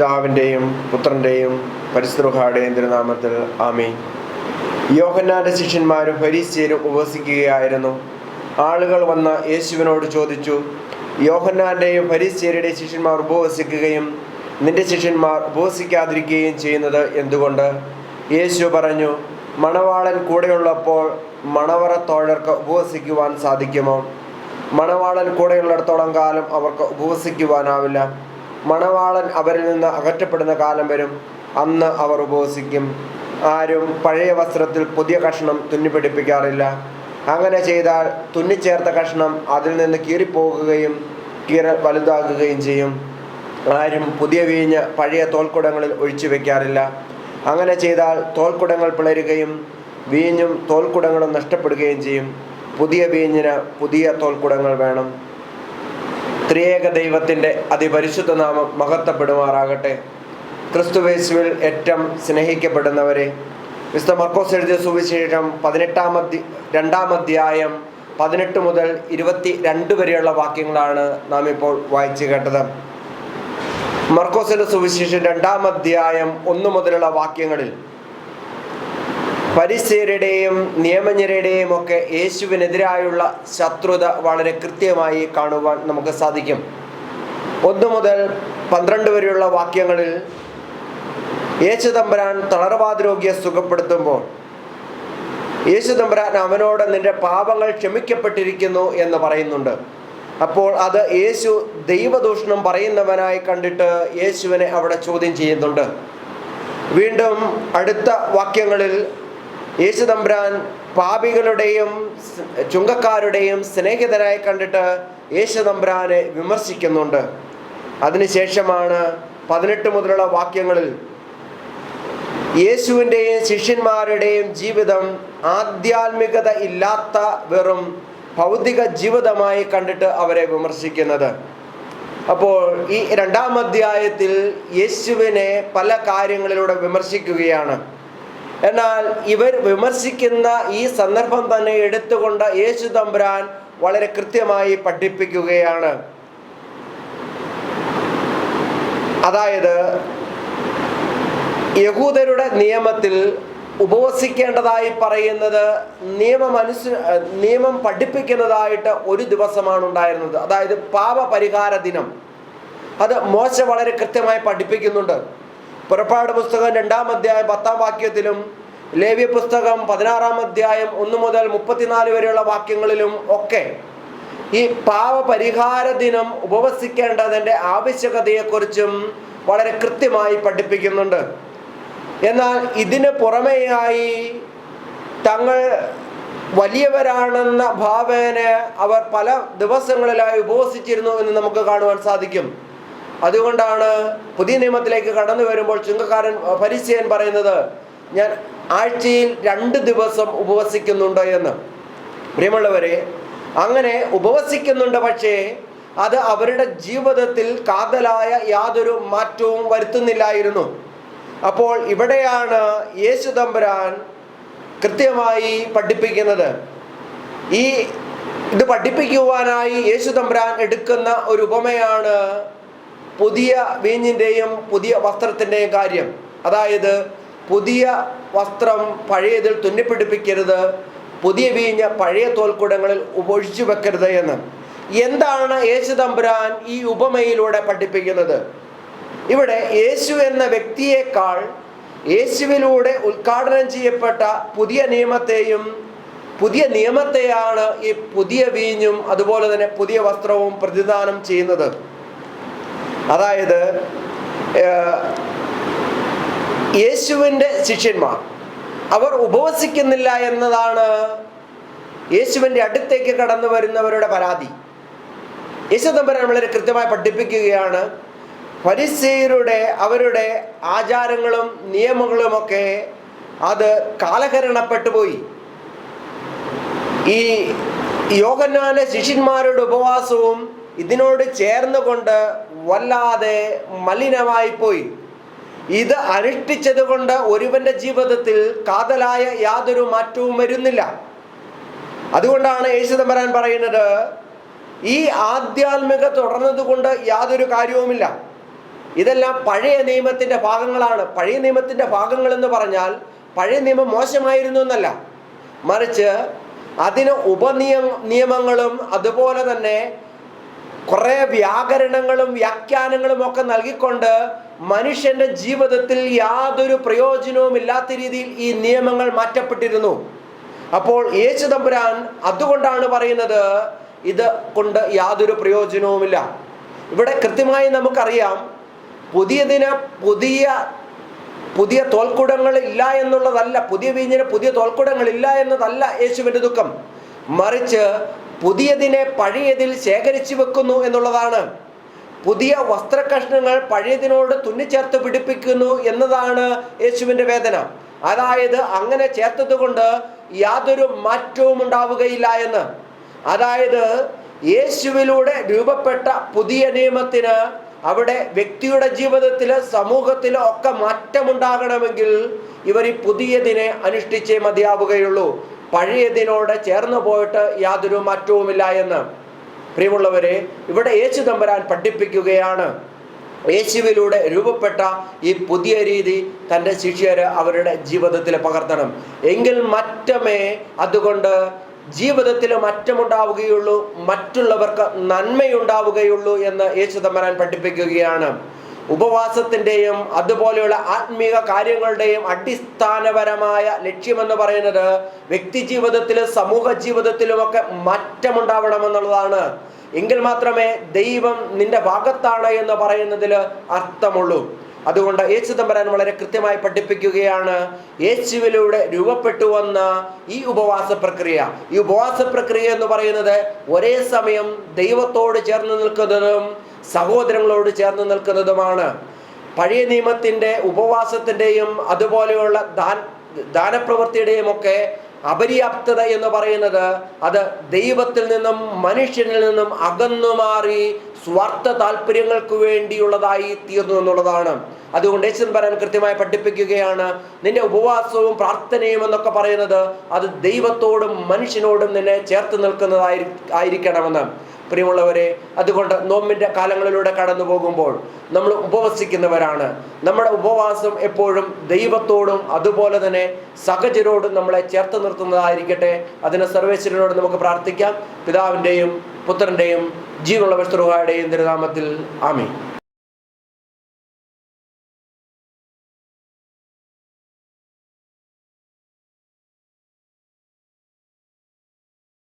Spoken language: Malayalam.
പിതാവിന്റെയും പുത്രന്റെയും പരിശുദ്ധഹാടെയും തിരുനാമത്തിൽ ആമീൻ. യോഹന്നാന്റെ ശിഷ്യന്മാരും ഫരീസ്യരും ഉപസിക്കുകയായിരുന്നു. ആളുകൾ വന്ന് യേശുവിനോട് ചോദിച്ചു യോഹന്നാന്റെയും ഫരീസ്യരുടെയും ശിഷ്യന്മാർ ഉപവസിക്കുകയും നിന്റെ ശിഷ്യന്മാർ ഉപവസിക്കാതിരിക്കുകയും ചെയ്യുന്നത് എന്തുകൊണ്ട്? യേശു പറഞ്ഞു മണവാളൻ കൂടെയുള്ളപ്പോൾ മണവറത്തോഴർക്ക് ഉപവസിക്കുവാൻ സാധിക്കുമോ? മണവാളൻ കൂടെയുള്ളിടത്തോളം കാലം അവർക്ക് ഉപവസിക്കുവാനാവില്ല. മണവാളൻ അവരിൽ നിന്ന് അകറ്റപ്പെടുന്ന കാലം വരും. അന്ന് അവർ ഉപവസിക്കും. ആരും പഴയ വസ്ത്രത്തിൽ പുതിയ കഷ്ണം തുന്നിപ്പിടിപ്പിക്കാറില്ല. അങ്ങനെ ചെയ്താൽ തുന്നിച്ചേർത്ത കഷ്ണം അതിൽ നിന്ന് കീറിപ്പോകുകയും കീറ വലുതാകുകയും ചെയ്യും. ആരും പുതിയ വീഞ്ഞ് പഴയ തോൽക്കുടങ്ങളിൽ ഒഴിച്ചു വെക്കാറില്ല. അങ്ങനെ ചെയ്താൽ തോൽക്കുടങ്ങൾ പിളരുകയും വീഞ്ഞും തോൽക്കുടങ്ങളും നഷ്ടപ്പെടുകയും ചെയ്യും. പുതിയ വീഞ്ഞിന് പുതിയ തോൽക്കുടങ്ങൾ വേണം. ത്രിയേക ദൈവത്തിന്റെ അതിപരിശുദ്ധ നാമം മഹത്വപ്പെടുമാറാകട്ടെ. ക്രിസ്തുവേശുവിൽ ഏറ്റവും സ്നേഹിക്കപ്പെടുന്നവരെ വിശുദ്ധ മർക്കോസ് എഴുതിയ സുവിശേഷം പതിനെട്ടാം അധ്യ രണ്ടാം അധ്യായം പതിനെട്ട് മുതൽ ഇരുപത്തി രണ്ട് വരെയുള്ള വാക്യങ്ങളാണ് നാം ഇപ്പോൾ വായിച്ചു കേട്ടത്. മർക്കോസിന്റെ സുവിശേഷം രണ്ടാം അധ്യായം ഒന്ന് മുതലുള്ള വാക്യങ്ങളിൽ പരിസയരുടെയും നിയമജ്ഞരുടെയും ഒക്കെ യേശുവിനെതിരായുള്ള ശത്രുത വളരെ കൃത്യമായി കാണുവാൻ നമുക്ക് സാധിക്കും. ഒന്ന് മുതൽ പന്ത്രണ്ട് വരെയുള്ള വാക്യങ്ങളിൽ യേശു തമ്പുരാൻ തളർവാദ രോഗിയെ സുഖപ്പെടുത്തുമ്പോൾ യേശു തമ്പുരാൻ അവനോട് നിന്റെ പാപങ്ങൾ ക്ഷമിക്കപ്പെട്ടിരിക്കുന്നു എന്ന് പറയുന്നുണ്ട്. അപ്പോൾ അത് യേശു ദൈവദൂഷണം പറയുന്നവനായി കണ്ടിട്ട് യേശുവിനെ അവിടെ ചോദ്യം ചെയ്യുന്നുണ്ട്. വീണ്ടും അടുത്ത വാക്യങ്ങളിൽ യേശു തമ്പുരാൻ പാപികളുടെയും ചുങ്കക്കാരുടെയും സ്നേഹിതരായി കണ്ടിട്ട് യേശു തമ്പുരാനെ വിമർശിക്കുന്നുണ്ട്. അതിനുശേഷമാണ് പതിനെട്ട് മുതലുള്ള വാക്യങ്ങളിൽ യേശുവിന്റെയും ശിഷ്യന്മാരുടെയും ജീവിതം ആധ്യാത്മികത ഇല്ലാത്ത വെറും ഭൗതിക ജീവിതമായി കണ്ടിട്ട് അവരെ വിമർശിക്കുന്നത്. അപ്പോൾ ഈ രണ്ടാം അധ്യായത്തിൽ യേശുവിനെ പല കാര്യങ്ങളിലൂടെ വിമർശിക്കുകയാണ്. എന്നാൽ ഇവർ വിമർശിക്കുന്ന ഈ സന്ദർഭം തന്നെ എടുത്തുകൊണ്ട് യേശു തമ്പുരാൻ വളരെ കൃത്യമായി പഠിപ്പിക്കുകയാണ്. അതായത് യഹൂദരുടെ നിയമത്തിൽ ഉപവസിക്കേണ്ടതായി പറയുന്നത് നിയമം അനുസ നിയമം പഠിപ്പിക്കുന്നതായിട്ട് ഒരു ദിവസമാണ് ഉണ്ടായിരുന്നത്. അതായത് പാപപരിഹാര ദിനം. അത് മോശ വളരെ കൃത്യമായി പഠിപ്പിക്കുന്നുണ്ട്. പുറപ്പാട് പുസ്തകം രണ്ടാം അധ്യായം പത്താം വാക്യത്തിലും ലേവ്യ പുസ്തകം പതിനാറാം അധ്യായം ഒന്ന് മുതൽ മുപ്പത്തിനാല് വരെയുള്ള വാക്യങ്ങളിലും ഒക്കെ ഈ പാവപരിഹാര ദിനം ഉപവസിക്കേണ്ടതിന്റെ ആവശ്യകതയെക്കുറിച്ചും വളരെ കൃത്യമായി പഠിപ്പിക്കുന്നുണ്ട്. എന്നാൽ ഇതിന് പുറമെയായി തങ്ങൾ വലിയവരാണെന്ന ഭാവേന അവർ പല ദിവസങ്ങളിലായി ഉപവസിച്ചിരുന്നു എന്ന് നമുക്ക് കാണുവാൻ സാധിക്കും. അതുകൊണ്ടാണ് പുതിയ നിയമത്തിലേക്ക് കടന്നു വരുമ്പോൾ ചുങ്കക്കാരൻ പരിചയൻ പറയുന്നത് ഞാൻ ആഴ്ചയിൽ രണ്ട് ദിവസം ഉപവസിക്കുന്നുണ്ട് എന്ന്. പ്രിയമുള്ളവരെ അങ്ങനെ ഉപവസിക്കുന്നുണ്ട് പക്ഷേ അത് അവരുടെ ജീവിതത്തിൽ കാതലായ യാതൊരു മാറ്റവും വരുത്തുന്നില്ലായിരുന്നു. അപ്പോൾ ഇവിടെയാണ് യേശു തമ്പുരാൻ കൃത്യമായി പഠിപ്പിക്കുന്നത്. ഈ ഇത് പഠിപ്പിക്കുവാനായി യേശു തമ്പുരാൻ എടുക്കുന്ന ഒരു ഉപമയാണ് പുതിയ വീഞ്ഞിന്റെയും പുതിയ വസ്ത്രത്തിന്റെയും കാര്യം. അതായത് പുതിയ വസ്ത്രം പഴയതിൽ തുന്നിപ്പിടിപ്പിക്കരുത് പുതിയ വീഞ്ഞ് പഴയ തോൽക്കുടങ്ങളിൽ ഒഴിച്ചു വെക്കരുത് എന്ന്. എന്താണ് യേശു തമ്പുരാൻ ഈ ഉപമയിലൂടെ പഠിപ്പിക്കുന്നത്? ഇവിടെ യേശു എന്ന വ്യക്തിയേക്കാൾ യേശുവിലൂടെ ഉദ്ഘാടനം ചെയ്യപ്പെട്ട പുതിയ നിയമത്തെയും പുതിയ നിയമത്തെയാണ് ഈ പുതിയ വീഞ്ഞും അതുപോലെ തന്നെ പുതിയ വസ്ത്രവും പ്രതിദാനം ചെയ്യുന്നത്. അതായത് യേശുവിന്റെ ശിഷ്യന്മാർ. അവർ ഉപവസിക്കുന്നില്ല എന്നതാണ് യേശുവിന്റെ അടുത്തേക്ക് കടന്നു വരുന്നവരുടെ പരാതി. യേശു തമ്പരാൻ വളരെ കൃത്യമായി പഠിപ്പിക്കുകയാണ്. പരിസയരുടെ അവരുടെ ആചാരങ്ങളും നിയമങ്ങളുമൊക്കെ അത് കാലഹരണപ്പെട്ടു പോയി. ഈ യോഗന്മാരുടെ ശിഷ്യന്മാരുടെ ഉപവാസവും ഇതിനോട് ചേർന്നുകൊണ്ട് വല്ലാതെ മലിനമായി പോയി ഇത് അനുഷ്ഠിച്ചത് കൊണ്ട് ഒരുവന്റെ ജീവിതത്തിൽ കാതലായ യാതൊരു മാറ്റവും വരുന്നില്ല. അതുകൊണ്ടാണ് യേശുദമ്പരാൻ പറയുന്നത് ഈ ആധ്യാത്മിക തുടർന്നതുകൊണ്ട് യാതൊരു കാര്യവുമില്ല. ഇതെല്ലാം പഴയ നിയമത്തിന്റെ ഭാഗങ്ങളാണ്. പഴയ നിയമത്തിന്റെ ഭാഗങ്ങൾ എന്ന് പറഞ്ഞാൽ പഴയ നിയമം മോശമായിരുന്നു എന്നല്ല. മറിച്ച് അതിന് ഉപനിയ നിയമങ്ങളും അതുപോലെ തന്നെ കുറേ വ്യാകരണങ്ങളും വ്യാഖ്യാനങ്ങളും ഒക്കെ നൽകിക്കൊണ്ട് മനുഷ്യന്റെ ജീവിതത്തിൽ യാതൊരു പ്രയോജനവും ഇല്ലാത്ത രീതിയിൽ ഈ നിയമങ്ങൾ മാറ്റപ്പെട്ടിരുന്നു. അപ്പോൾ യേശു തമ്പുരാൻ അതുകൊണ്ടാണ് പറയുന്നത് ഇത് കൊണ്ട് യാതൊരു പ്രയോജനവുമില്ല. ഇവിടെ കൃത്യമായി നമുക്കറിയാം പുതിയതിന് പുതിയ പുതിയ തോൽക്കുടങ്ങൾ ഇല്ല എന്നുള്ളതല്ല പുതിയ വീഞ്ഞിന് പുതിയ തോൽക്കുടങ്ങൾ ഇല്ല എന്നതല്ല യേശുവിന്റെ ദുഃഖം. മറിച്ച് പുതിയതിനെ പഴയതിൽ ശേഖരിച്ചു വെക്കുന്നു എന്നുള്ളതാണ്. പുതിയ വസ്ത്രകഷ്ണങ്ങൾ പഴയതിനോട് തുന്നിച്ചേർത്ത് പിടിപ്പിക്കുന്നു എന്നതാണ് യേശുവിന്റെ വേദന. അതായത് അങ്ങനെ ചേർത്തതുകൊണ്ട് യാതൊരു മാറ്റവും ഉണ്ടാവുകയില്ല എന്ന്. അതായത് യേശുവിലൂടെ രൂപപ്പെട്ട പുതിയ നിയമത്തിന് അവിടെ വ്യക്തിയുടെ ജീവിതത്തിൽ സമൂഹത്തിൽ ഒക്കെ മാറ്റമുണ്ടാകണമെങ്കിൽ ഇവർ ഈ പുതിയതിനെ അനുഷ്ഠിച്ചേ മതിയാവുകയുള്ളൂ. പഴയതിനോട് ചേർന്ന് പോയിട്ട് യാതൊരു മാറ്റവുമില്ല എന്ന്. പ്രിയമുള്ളവരെ ഇവിടെ യേശു തമ്പരാൻ പഠിപ്പിക്കുകയാണ്. യേശുവിലൂടെ രൂപപ്പെട്ട ഈ പുതിയ രീതി തന്റെ ശിഷ്യര് അവരുടെ ജീവിതത്തിൽ പകർത്തണം. എങ്കിൽ മറ്റമേ അതുകൊണ്ട് ജീവിതത്തിൽ മറ്റമുണ്ടാവുകയുള്ളൂ മറ്റുള്ളവർക്ക് നന്മയുണ്ടാവുകയുള്ളൂ എന്ന് യേശു തമ്പരാൻ പഠിപ്പിക്കുകയാണ്. ഉപവാസത്തിന്റെയും അതുപോലെയുള്ള ആത്മീക കാര്യങ്ങളുടെയും അടിസ്ഥാനപരമായ ലക്ഷ്യമെന്ന് പറയുന്നത് വ്യക്തി ജീവിതത്തിലും സമൂഹ ജീവിതത്തിലുമൊക്കെ മാറ്റമുണ്ടാവണമെന്നുള്ളതാണ്. എങ്കിൽ മാത്രമേ ദൈവം നിന്റെ ഭാഗത്താണ് എന്ന് പറയുന്നതിൽ അർത്ഥമുള്ളൂ. അതുകൊണ്ട് യേശു തമ്പരാൻ വളരെ കൃത്യമായി പഠിപ്പിക്കുകയാണ് യേശുവിലൂടെ രൂപപ്പെട്ടു വന്ന ഈ ഉപവാസ പ്രക്രിയ. ഈ ഉപവാസ പ്രക്രിയ എന്ന് പറയുന്നത് ഒരേ സമയം ദൈവത്തോട് ചേർന്ന് നിൽക്കുന്നതും സഹോദരങ്ങളോട് ചേർന്ന് നിൽക്കുന്നതുമാണ്. പഴയ നിയമത്തിന്റെ ഉപവാസത്തിന്റെയും അതുപോലെയുള്ള ദാൻ ദാനപ്രവൃത്തിയുടെയും ഒക്കെ അപര്യാപ്തത എന്ന് പറയുന്നത് അത് ദൈവത്തിൽ നിന്നും മനുഷ്യനിൽ നിന്നും അകന്നു മാറി സ്വാർത്ഥ താല്പര്യങ്ങൾക്ക് വേണ്ടിയുള്ളതായി തീർന്നു എന്നുള്ളതാണ്. അതുകൊണ്ട് യേശുൻ പറയാൻ കൃത്യമായി പഠിപ്പിക്കുകയാണ് നിന്റെ ഉപവാസവും പ്രാർത്ഥനയും എന്നൊക്കെ പറയുന്നത് അത് ദൈവത്തോടും മനുഷ്യനോടും നിന്നെ ചേർത്ത് നിൽക്കുന്നതായി ആയിരിക്കണമെന്ന്. പ്രിയമുള്ളവരെ അതുകൊണ്ട് നോമ്പിന്റെ കാലങ്ങളിലൂടെ കടന്നു പോകുമ്പോൾ നമ്മൾ ഉപവസിക്കുന്നവരാണ്. നമ്മുടെ ഉപവാസം എപ്പോഴും ദൈവത്തോടും അതുപോലെ തന്നെ സഹചരോടും നമ്മളെ ചേർത്ത് നിർത്തുന്നതായിരിക്കട്ടെ. അതിനെ സർവേശ്വരനോട് നമുക്ക് പ്രാർത്ഥിക്കാം. പിതാവിന്റെയും പുത്രന്റെയും ജീവനുള്ള വിസ്തൃഹായുടെയും തിരുനാമത്തിൽ ആമീൻ.